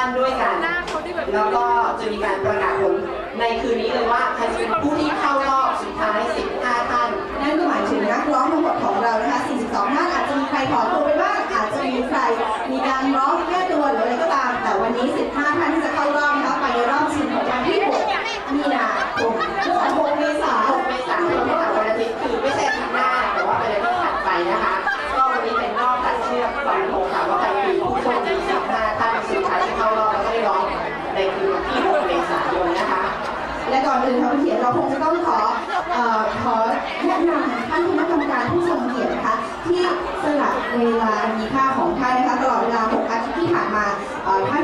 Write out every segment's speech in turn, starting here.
านด้วยกัน แล้วก็จะมีการประกาศผลในคืนนี้เลยว่าใครเป็นผู้ที่เข้ารอบสุดท้าย 15 ท่าน นั่นก็หมายถึงนักร้องทั้งหมดของเรานะคะ 42 ท่านอาจจะมีใครถอนตัวไปบ้าง อาจจะมีใครมีการร้องแก้ตัวหรืออะไรก็ตาม แต่วันนี้ 15 ท่านที่จะเข้ารอบ หรือทำเขียนเราคงจะต้องขอขอแนะนำท่านคณะกรรมการผู้ทรงเกียรตินะคะที่สละเวลามีค่าของท่านนะคะตลอดเวลา6อาทิตย์ที่ผ่านมาท่าน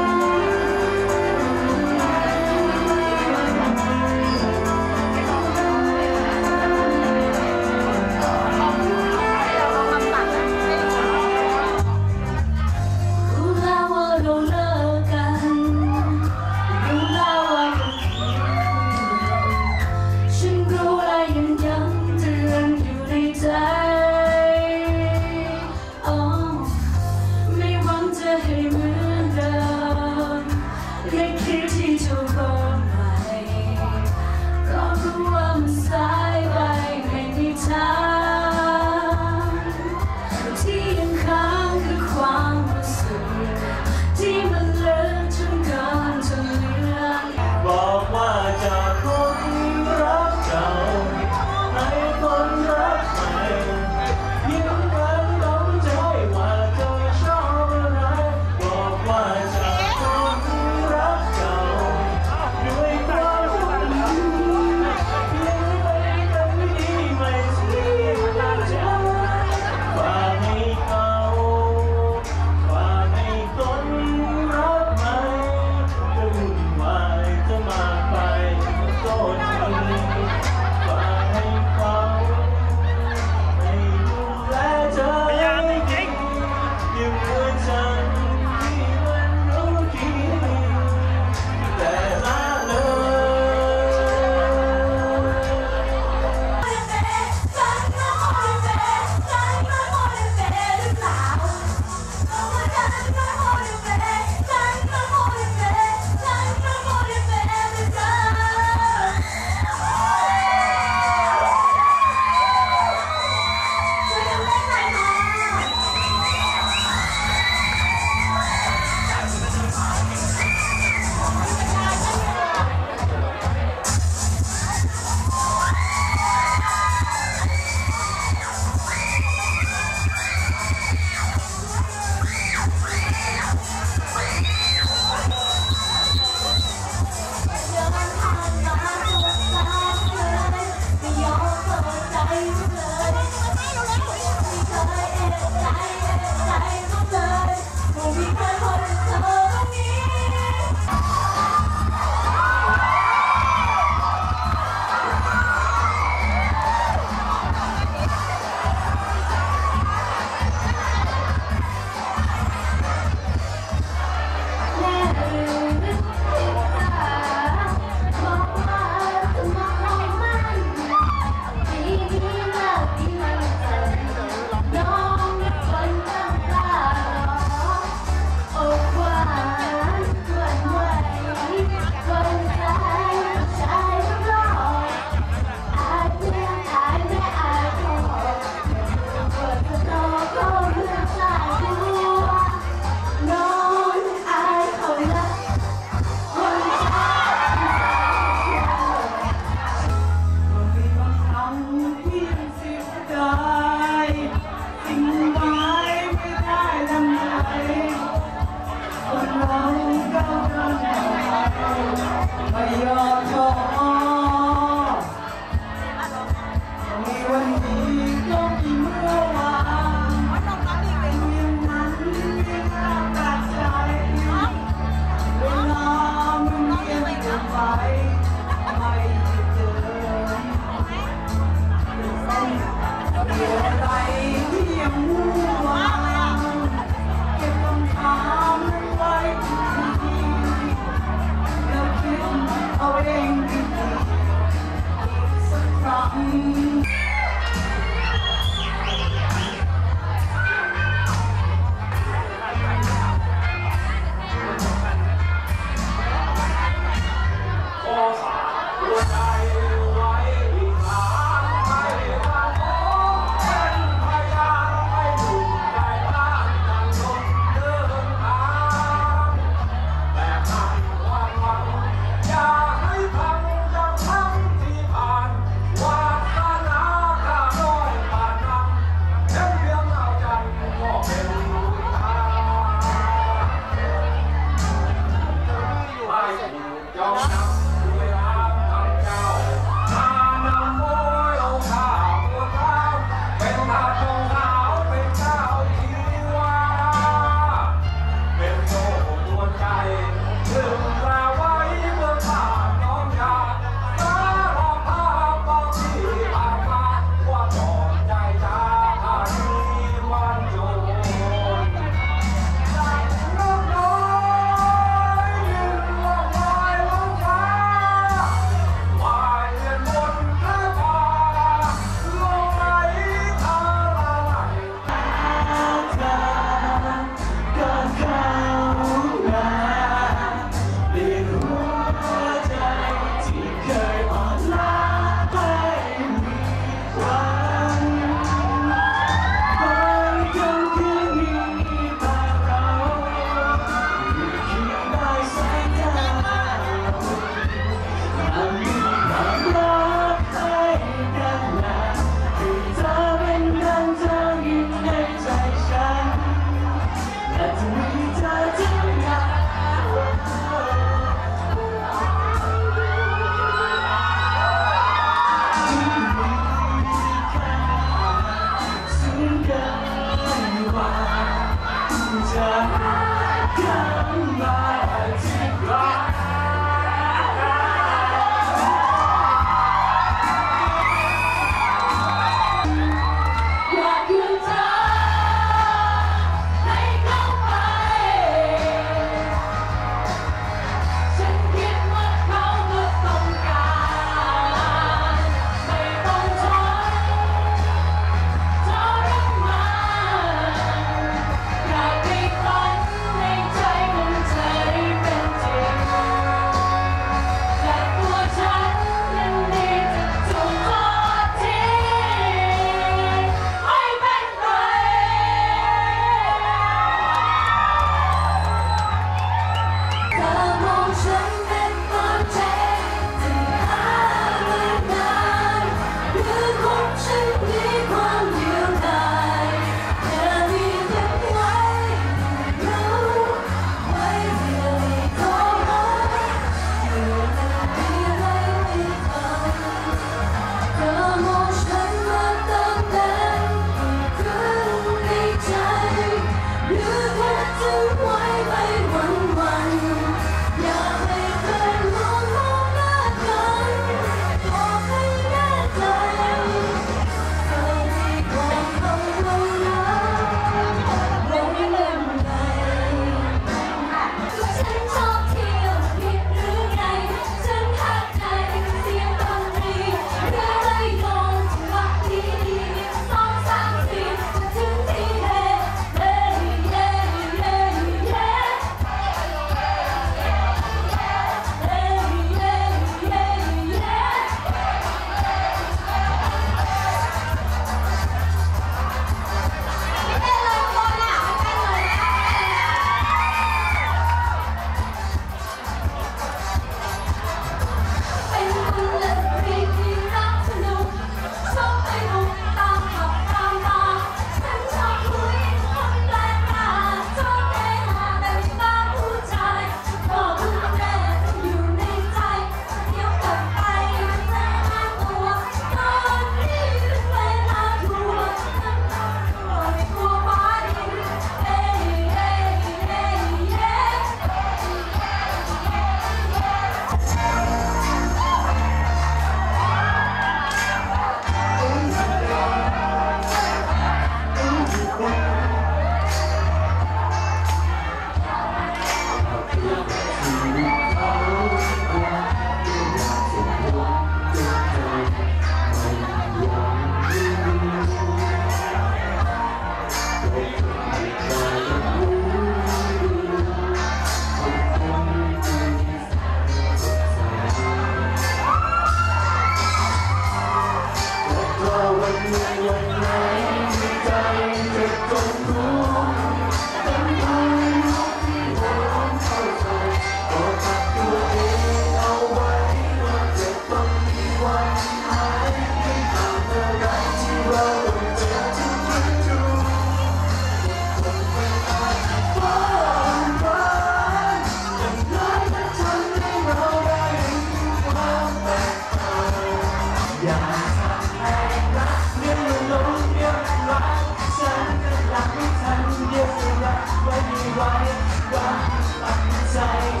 Why, why, why, ride, ride, ride,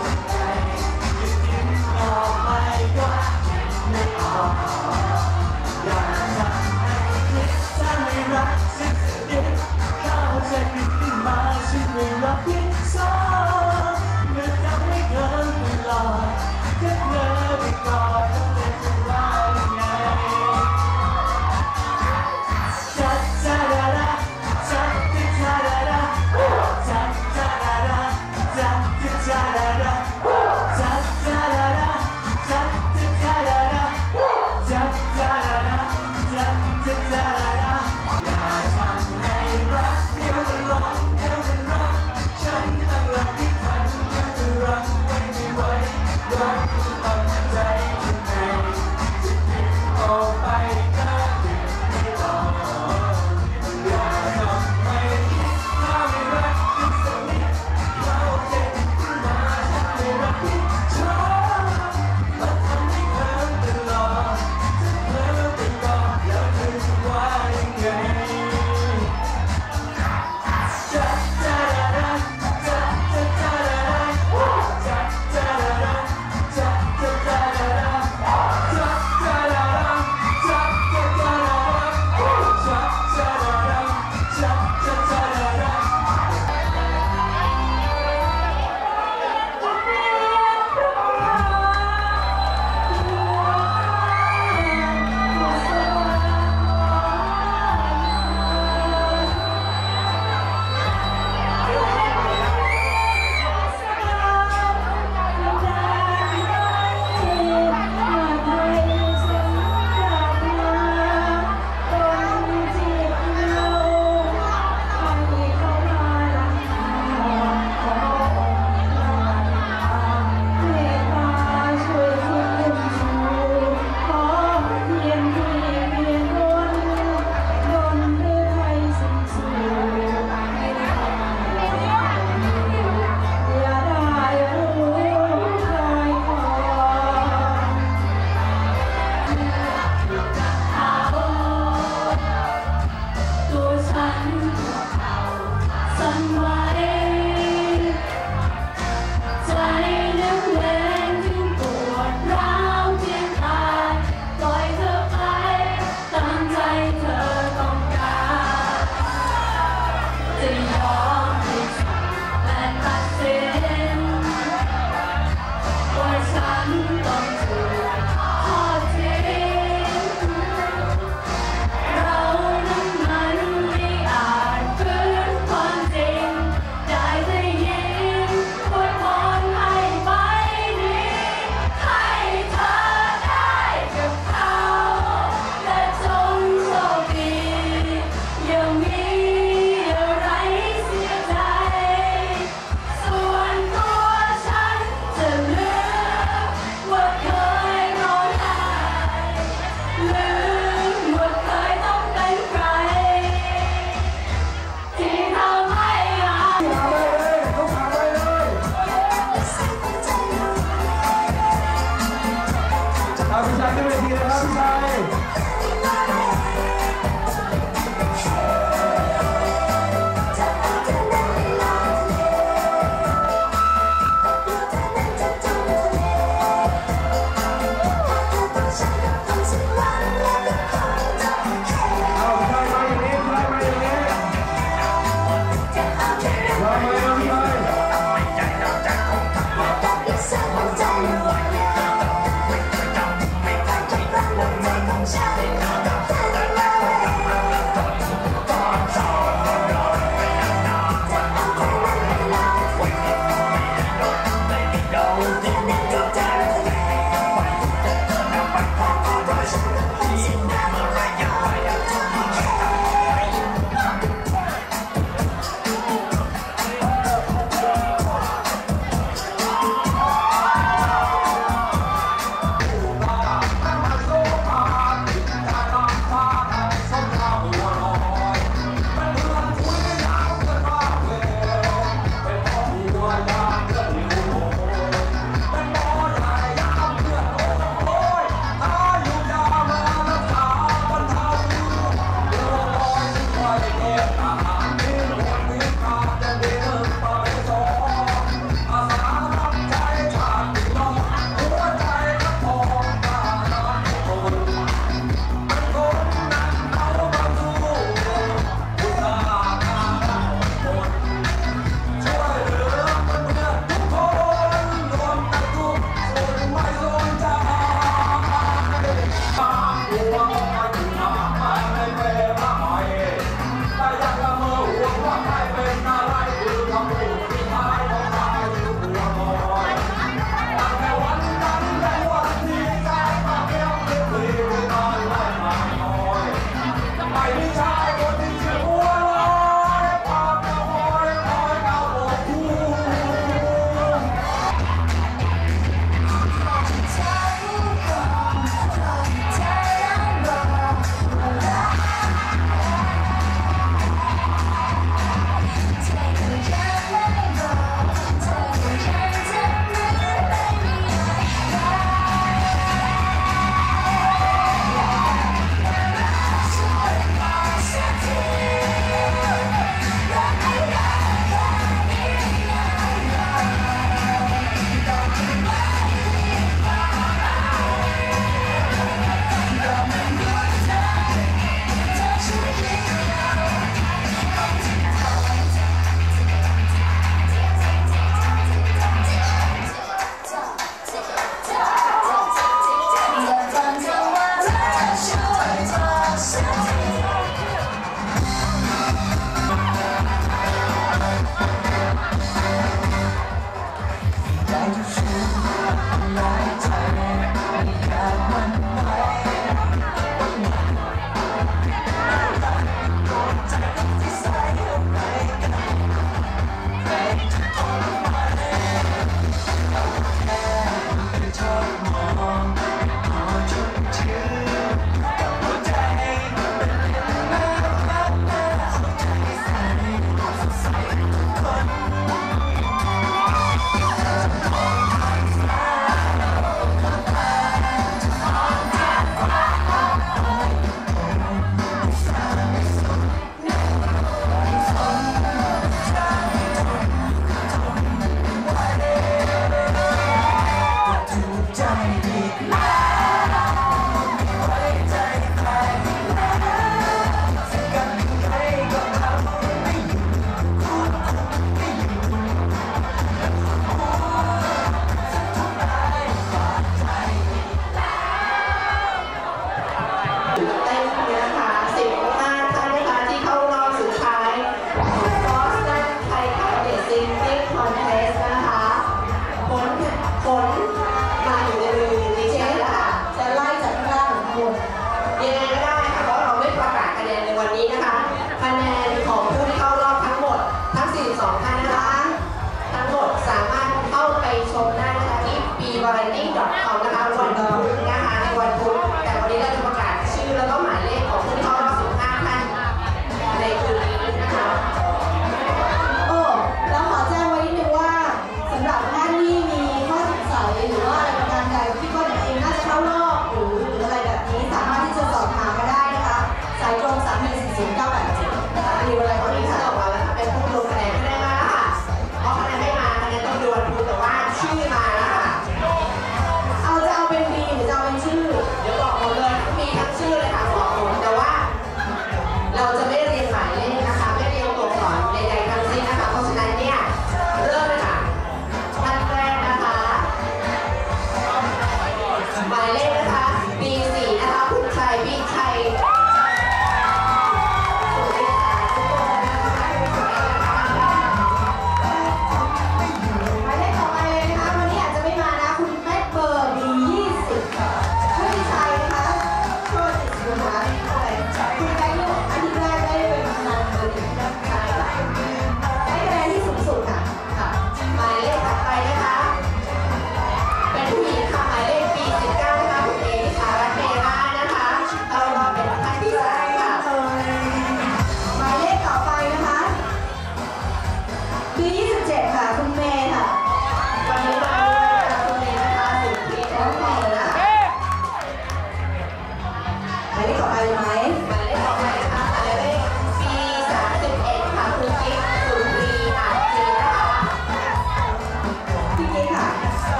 Các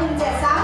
มี